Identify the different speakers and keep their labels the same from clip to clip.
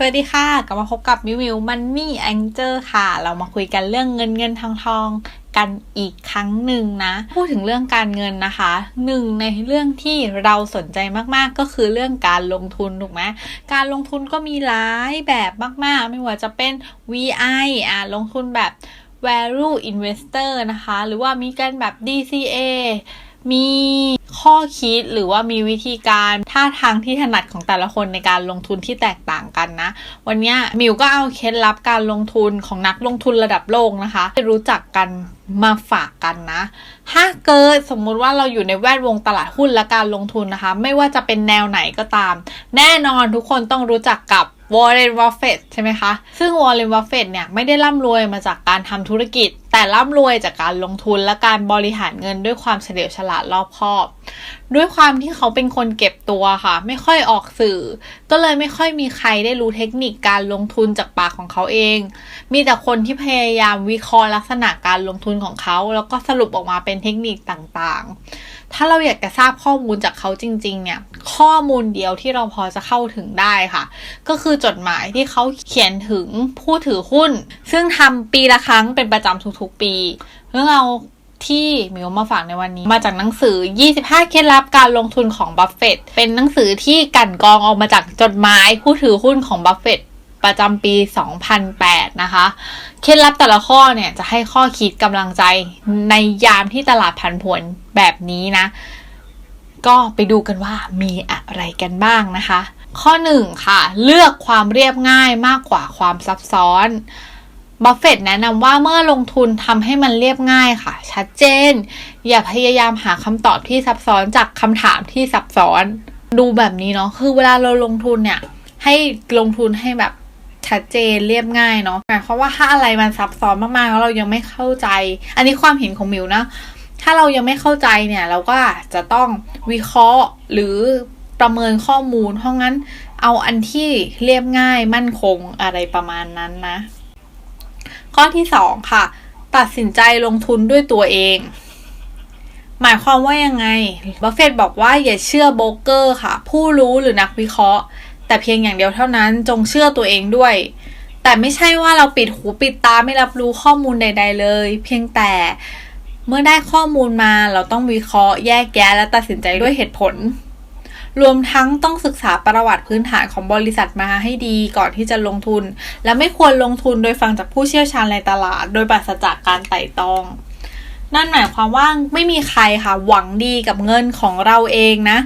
Speaker 1: สวัสดีค่ะ กลับมาพบกับมิวมิวมันนี่แองเจอร์ค่ะ เรามาคุยกันเรื่องเงินเงินทองทองกันอีกครั้งหนึ่งนะ พูดถึงเรื่องการเงินนะคะหนึ่งในเรื่องที่เราสนใจมากๆก็คือเรื่องการลงทุนถูกไหมการลงทุนก็มีหลายแบบมากๆ ไม่ว่าจะเป็น VI อ่าลงทุนแบบ value investor นะคะ หรือว่ามีกันแบบ DCA มีข้อคิดหรือว่ามีวิธีการท่าทางที่ถนัดของแต่ละคนในการลงทุนที่แตกต่างกันนะ วันนี้มิวก็เอาเคล็ดลับการลงทุนของนักลงทุนระดับโลกนะคะให้รู้จักกันมาฝากกันนะ ถ้าเกิดสมมุติว่าเราอยู่ในแวดวงตลาดหุ้นและการลงทุนนะคะ ไม่ว่าจะเป็นแนวไหนก็ตาม แน่นอนทุกคนต้องรู้จักกับ วอร์เรนวัฟเฟตใช่ไหมคะ ซึ่งวอร์เรนวัฟเฟตเนี่ยไม่ได้ร่ำรวยมาจากการทำธุรกิจ แต่ร่ำรวยจากการลงทุนและการบริหารเงินด้วยความเฉลียวฉลาดรอบคอบ ด้วยความที่เขาเป็นคนเก็บตัวค่ะ ไม่ค่อยออกสื่อ ก็เลยไม่ค่อยมีใครได้รู้เทคนิคการลงทุนจากปากของเขาเอง มีแต่คนที่พยายามวิเคราะห์ลักษณะการลงทุนของเขา แล้วก็สรุปออกมาเป็นเทคนิคต่างๆ ถ้าเราอยากจะทราบข้อมูลจากเขาจริง ๆ เนี่ย ข้อมูลเดียวที่เราพอจะเข้าถึงได้ค่ะ ก็คือจดหมายที่เขาเขียนถึงผู้ถือหุ้น ซึ่งทำปีละครั้งเป็นประจำทุกๆปีเรื่องเราที่มิวมาฝากในวันนี้ มาจากหนังสือ 25 เคล็ดลับการลงทุนของบัฟเฟตเป็นหนังสือที่กั่นกองออกมาจากจดหมายผู้ถือหุ้นของบัฟเฟต ประจำปี 2008 นะคะ เคล็ดลับแต่ละข้อเนี่ยจะให้ข้อคิดกำลังใจในยามที่ตลาดผันผวนแบบนี้นะ ก็ไปดูกันว่ามีอะไรกันบ้างนะคะ ข้อ 1 ค่ะ เลือกความเรียบง่ายมากกว่าความซับซ้อนบัฟเฟตแนะนำว่าเมื่อลงทุนทำให้มันเรียบง่ายค่ะ ชัดเจน อย่าพยายามหาคำตอบที่ซับซ้อนจากคำถามที่ซับซ้อน ดูแบบนี้เนาะคือเวลาเราลงทุนเนี่ย ให้ลงทุนให้แบบ ชัดเจนเรียบง่ายเนาะหมายความว่าถ้าอะไรมันซับซ้อนมากๆแล้วเรายังไม่เข้าใจ อันนี้ความเห็นของมิวนะ ถ้าเรายังไม่เข้าใจเนี่ย เราก็จะต้องวิเคราะห์หรือประเมินข้อมูล เพราะงั้นเอาอันที่เรียบง่ายมั่นคงอะไรประมาณนั้นนะ ข้อที่สองค่ะ ตัดสินใจลงทุนด้วยตัวเองหมายความว่ายังไง บัฟเฟตบอกว่าอย่าเชื่อโบรกเกอร์ค่ะ ผู้รู้หรือนักวิเคราะห์ แต่เพียงอย่างเดียวเท่านั้นจงเชื่อตัวเองด้วย แต่ไม่ใช่ว่าเราปิดหูปิดตาไม่รับรู้ข้อมูลใด ๆ เลย เพียงแต่เมื่อได้ข้อมูลมาเราต้องวิเคราะห์แยกแยะและตัดสินใจด้วยเหตุผล รวมทั้งต้องศึกษาประวัติพื้นฐานของบริษัทมาให้ดีก่อนที่จะลงทุน และไม่ควรลงทุนโดยฟังจากผู้เชี่ยวชาญในตลาด โดยปราศจากการไต่ตอง นั่นหมายความว่าไม่มีใครค่ะหวังดีกับเงินของเราเองนะ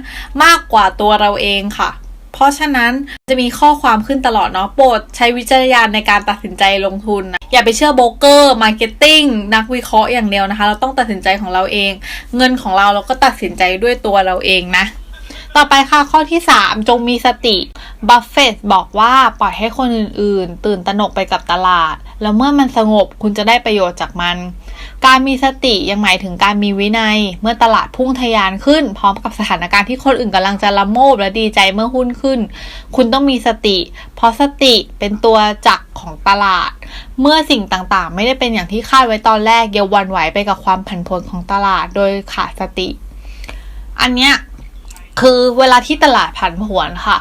Speaker 1: มากกว่าตัวเราเองค่ะ ราะฉะนั้นจะมีข้อความขึ้นตลอดเนาะโปรดใช้วิจารณญาณในการตัดสินใจลงทุนนะอย่าไปเชื่อโบรกเกอร์มาร์เก็ตติ้งนักวิเคราะห์อย่างเดียวนะคะ เราต้องตัดสินใจของเราเอง เงินของเราเราก็ตัดสินใจด้วยตัวเราเองนะ ต่อไปค่ะข้อที่ 3 จงมีสติบัฟเฟตบอกว่าปล่อยให้คนอื่นๆ ตื่นตระหนกไปกับตลาด แล้วเมื่อมันสงบคุณจะได้ประโยชน์จากมัน การมีสติยังหมายถึงการมีวินัย เมื่อตลาดพุ่งทะยานขึ้น พร้อมกับสถานการณ์ที่คนอื่นกำลังจะละโมบและดีใจเมื่อหุ้นขึ้น คุณต้องมีสติ เพราะสติเป็นตัวจักของตลาด เมื่อสิ่งต่างๆ ไม่ได้เป็นอย่างที่คาดไว้ตอนแรกอย่าวันไหวไปกับความผันผวนของตลาด โดยขาดสติ อันเนี้ย คือเวลาที่ตลาดผันผวนค่ะ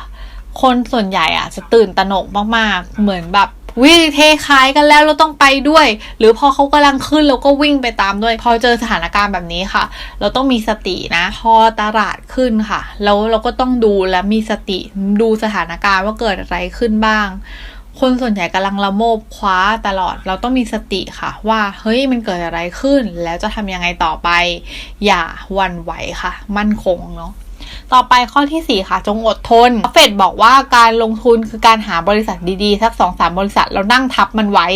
Speaker 1: คนส่วนใหญ่อะจะตื่นตระหนกมากๆ เหมือนแบบวิ่งเทขายกันแล้วเราต้องไปด้วย หรือพอเขากำลังขึ้นเราก็วิ่งไปตามด้วย พอเจอสถานการณ์แบบนี้ค่ะ เราต้องมีสตินะ พอตลาดขึ้นค่ะ แล้วเราก็ต้องดูและมีสติดูสถานการณ์ว่าเกิดอะไรขึ้นบ้าง คนส่วนใหญ่กำลังละโมบคว้าตลอด เราต้องมีสติค่ะ ว่าเฮ้ยมันเกิดอะไรขึ้น แล้วจะทำยังไงต่อไป อย่าวันไหวค่ะ มั่นคงเนาะ ต่อไปข้อที่ 4 ค่ะ จงอดทนเฟดบอกว่าการลงทุนคือการหาบริษัทดีๆ สักสองสามบริษัทแล้วนั่งทับมันไว้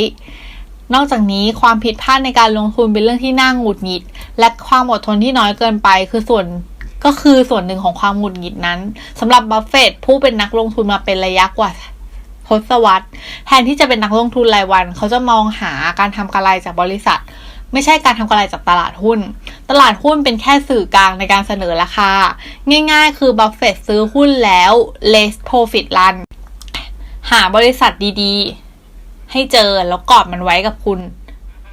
Speaker 1: นอกจากนี้ความผิดพลาดในการลงทุนเป็นเรื่องที่น่าหงุดหงิด และความอดทนที่น้อยเกินไปคือส่วนก็คือส่วนหนึ่งของความหงุดหงิดนั้นสำหรับบัฟเฟตผู้เป็นนักลงทุนมาเป็นระยะกว่าทศวรรษแทนที่จะเป็นนักลงทุนรายวัน เขาจะมองหาการทำกำไรจากบริษัท ไม่ใช่การทำกำไรจากตลาดหุ้น ตลาดหุ้นเป็นแค่สื่อกลางในการเสนอราคา ง่ายๆ คือบัฟเฟตซื้อหุ้นแล้ว less profit run หาบริษัทดีๆ ให้เจอแล้วกอดมันไว้กับคุณ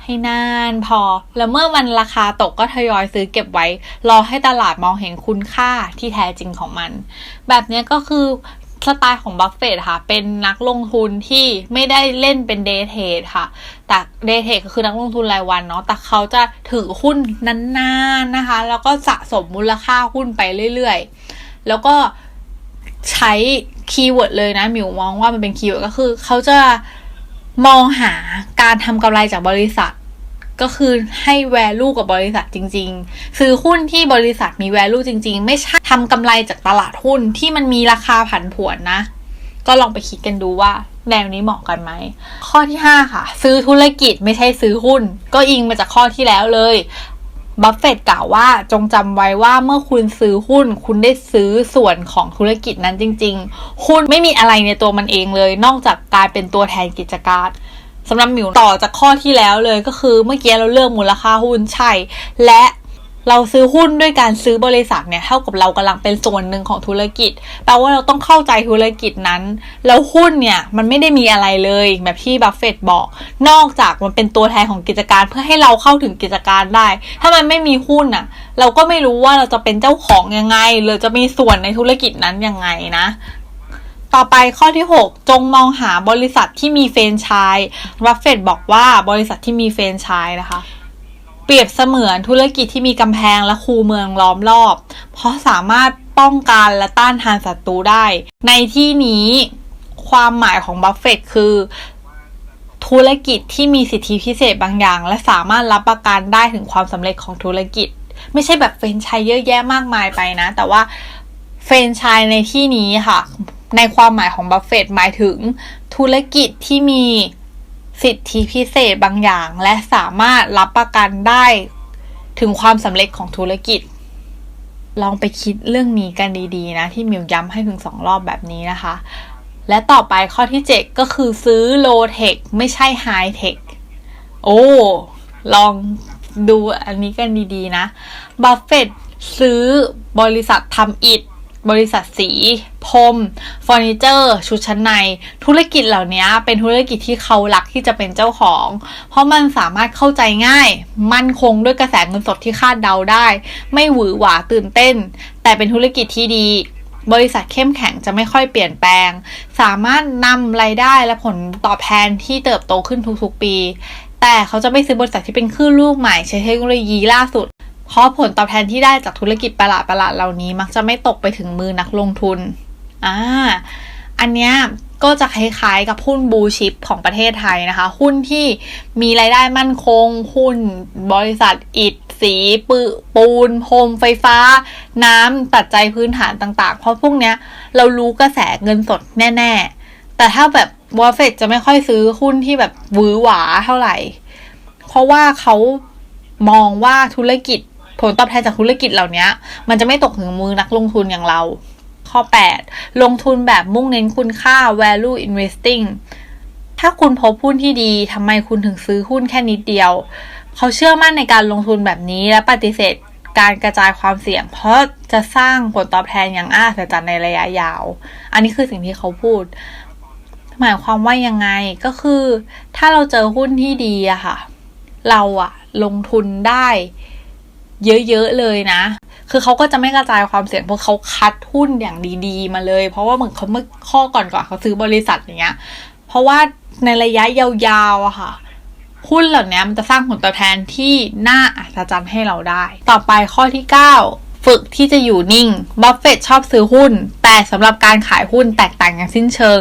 Speaker 1: ให้นานพอ แล้วเมื่อมันราคาตกก็ทยอยซื้อเก็บไว้ รอให้ตลาดมองเห็นคุณค่าที่แท้จริงของมัน แบบนี้ก็คือ สไตล์ของบัฟเฟตค่ะ เป็นนักลงทุนที่ไม่ได้เล่นเป็นเดย์เทรดค่ะ แต่เดย์เทรดก็คือนักลงทุนรายวันเนาะ แต่เขาจะถือหุ้นนานๆนะคะ แล้วก็สะสมมูลค่าหุ้นไปเรื่อยๆ แล้วก็ใช้คีย์เวิร์ดเลยนะ มิวมองว่ามันเป็นคีย์เวิร์ดก็คือ เขาจะมองหาการทำกำไรจากบริษัท ก็คือให้ value กับบริษัทจริง ๆ ซื้อหุ้นที่บริษัทมี value จริง ๆ ไม่ใช่ทำกำไรจากตลาดหุ้นที่มันมีราคาผันผวนนะ ก็ลองไปคิดกันดูว่าแนวนี้เหมาะกันไหม ข้อที่ 5 ค่ะ ซื้อธุรกิจไม่ใช่ซื้อหุ้น ก็อิงมาจากข้อที่แล้วเลยบัฟเฟต์กล่าวว่าจงจำไว้ว่าเมื่อคุณซื้อหุ้น คุณได้ซื้อส่วนของธุรกิจนั้นจริง ๆ หุ้นไม่มีอะไรในตัวมันเองเลย นอกจากการเป็นตัวแทนกิจการ สำหรับหมิวต่อจากข้อที่แล้วเลยก็คือเมื่อกี้เราเลือกมูลค่าหุ้นใช่ และเราซื้อหุ้นด้วยการซื้อบริษัทเนี่ยเท่ากับเรากำลังเป็นส่วนหนึ่งของธุรกิจแปลว่าเราต้องเข้าใจธุรกิจนั้น แล้วหุ้นเนี่ยมันไม่ได้มีอะไรเลยแบบที่บัฟเฟตบอก นอกจากมันเป็นตัวแทนของกิจการเพื่อให้เราเข้าถึงกิจการได้ ถ้ามันไม่มีหุ้นอะเราก็ไม่รู้ว่าเราจะเป็นเจ้าของยังไงหรือจะมีส่วนในธุรกิจนั้นยังไงนะ ต่อไปข้อที่ 6 จงมองหาบริษัทที่มีเฟรนไชส์บัฟเฟตบอกว่าบริษัทที่มีเฟรนไชส์นะคะเปรียบเสมือนธุรกิจที่มีกำแพงและคูเมืองล้อมรอบ เพราะสามารถป้องกันและต้านทานศัตรูได้ ในที่นี้ความหมายของบัฟเฟตคือ ธุรกิจที่มีสิทธิพิเศษบางอย่าง และสามารถรับประกันได้ถึงความสำเร็จของธุรกิจ ไม่ใช่แบบเฟรนไชส์เยอะแยะมากมายไปนะ แต่ว่าเฟรนไชส์ในที่นี้ค่ะ ในความหมายของบัฟเฟต์หมายถึง ธุรกิจที่มีสิทธิพิเศษบางอย่าง และสามารถรับประกันได้ถึงความสำเร็จของธุรกิจ ลองไปคิดเรื่องนี้กันดีๆนะ ที่มิวย้ำให้ถึงสองรอบแบบนี้นะคะ และต่อไปข้อที่ 7 ก็คือซื้อโลเทคไม่ใช่ไฮเทคโอ้ ลองดูอันนี้กันดีๆนะ บัฟเฟตซื้อบริษัททำอิฐ บริษัทสี พรมเฟอร์นิเจอร์ ชุดชั้นใน ธุรกิจเหล่านี้เป็นธุรกิจที่เขารักที่จะเป็นเจ้าของ เพราะมันสามารถเข้าใจง่าย มั่นคงด้วยกระแสเงินสดที่คาดเดาได้ ไม่หวือหวาตื่นเต้น แต่เป็นธุรกิจที่ดี บริษัทเข้มแข็งจะไม่ค่อยเปลี่ยนแปลง สามารถนำรายได้และผลตอบแทนที่เติบโตขึ้นทุกๆปี แต่เขาจะไม่ซื้อบริษัทที่เป็นคลื่นลูกใหม่ใช้เทคโนโลยีล่าสุด เพราะผลตอบแทนที่ได้จากธุรกิจประหลาดประหลาดๆเหล่านี้ มักจะไม่ตกไปถึงมือนักลงทุน อ่า อันเนี้ยก็จะคล้ายๆกับหุ้นบูชิปของประเทศไทยนะคะ หุ้นที่มีรายได้มั่นคง หุ้นบริษัทอิฐสีปืปูนโฮมไฟฟ้า น้ำปัจจัยพื้นฐานต่างๆ เพราะพวกเนี้ยเรารู้กระแสเงินสดแน่ ๆ แต่ถ้าแบบวอลเฟตจะไม่ค่อยซื้อหุ้นที่แบบวื้อหวาเท่าไหร่ เพราะว่าเขามองว่าธุรกิจ ผลตอบแทนจากธุรกิจเหล่านี้มันจะไม่ตกถึงมือนักลงทุนอย่างเรา ข้อ 8 ลงทุนแบบมุ่งเน้นคุณค่า value investing ถ้าคุณพบหุ้นที่ดีทำไมคุณถึงซื้อหุ้นแค่นิดเดียว เขาเชื่อมั่นในการลงทุนแบบนี้และปฏิเสธการกระจายความเสี่ยง เพราะจะสร้างผลตอบแทนอย่างอ้าศจรรย์ในระยะยาว อันนี้คือสิ่งที่เขาพูด หมายความว่ายังไงก็คือ ถ้าเราเจอหุ้นที่ดีอะค่ะ เราอะลงทุนได้ เยอะๆเลยนะ คือเขาก็จะไม่กระจายความเสี่ยงเพราะเขาคัดหุ้นอย่างดีๆ มาเลย เพราะว่าเหมือนเขาเมื่อข้อก่อนๆเขาซื้อบริษัทอย่างเงี้ย เพราะว่าในระยะยาวๆอะค่ะหุ้นเหล่านี้มันจะสร้างผลตอบแทนที่น่าอัศจรรย์ให้เราได้ ต่อไปข้อที่ 9 ฝึกที่จะอยู่นิ่งบัฟเฟตชอบซื้อหุ้น แต่สำหรับการขายหุ้นแตกต่างอย่างสิ้นเชิง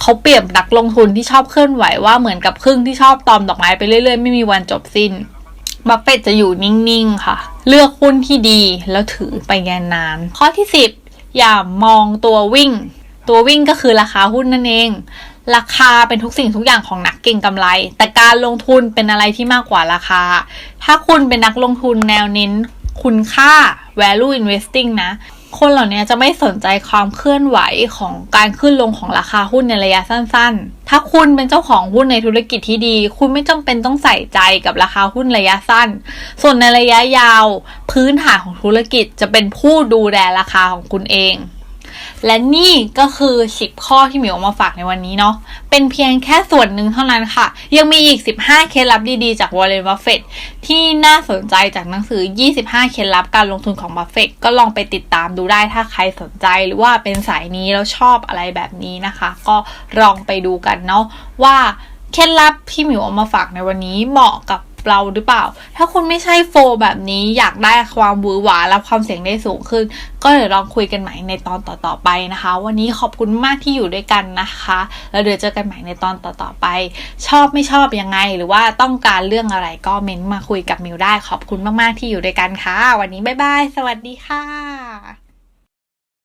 Speaker 1: เขาเปรียบนักลงทุนที่ชอบเคลื่อนไหวว่าเหมือนกับพึ่งที่ชอบตอมดอกไม้ไปเรื่อยๆ ไม่มีวันจบสิ้น บัฟเฟตจะอยู่นิ่งๆค่ะ เลือกหุ้นที่ดีแล้วถือไปยานนาน ข้อที่ 10 อย่ามองตัววิ่ง ตัววิ่งก็คือราคาหุ้นนั่นเอง ราคาเป็นทุกสิ่งทุกอย่างของนักเก่งกำไร แต่การลงทุนเป็นอะไรที่มากกว่าราคา ถ้าคุณเป็นนักลงทุนแนวเน้นคุณค่า value investing นะ คนเหล่านี้จะไม่สนใจความเคลื่อนไหวของการขึ้นลงของราคาหุ้นในระยะสั้น ๆ ถ้าคุณเป็นเจ้าของหุ้นในธุรกิจที่ดี คุณไม่จำเป็นต้องใส่ใจกับราคาหุ้นระยะสั้น ส่วนในระยะยาว พื้นฐานของธุรกิจจะเป็นผู้ดูแลราคาของคุณเอง และนี่ก็คือ 10 ข้อที่หมิวเอามาฝากในวันนี้เนาะ เป็นเพียงแค่ส่วนหนึ่งเท่านั้นค่ะ ยังมีอีก 15 เคล็ดลับดีๆ จากวอร์เรนบัฟเฟตที่น่าสนใจจากหนังสือ 25 เคล็ดลับการลงทุนของบัฟเฟตก็ลองไปติดตามดูได้ถ้าใครสนใจหรือว่าเป็นสายนี้แล้วชอบอะไรแบบนี้นะคะ ก็ลองไปดูกันเนาะว่าเคล็ดลับที่หมิวเอามาฝากในวันนี้เหมาะกับ เราหรือเปล่า ถ้าคุณไม่ใช่โฟร์แบบนี้อยากได้ความหวือหวารับความเสียงได้สูงขึ้น ก็เดี๋ยวลองคุยกันใหม่ในตอนต่อๆไปนะคะ วันนี้ขอบคุณมากที่อยู่ด้วยกันนะคะ แล้วเดี๋ยวเจอกันใหม่ในตอนต่อๆไป ชอบไม่ชอบยังไง หรือว่าต้องการเรื่องอะไรก็เม้นต์มาคุยกับมิวได้ ขอบคุณมากๆที่อยู่ด้วยกันค่ะ วันนี้บ๊ายบาย สวัสดีค่ะ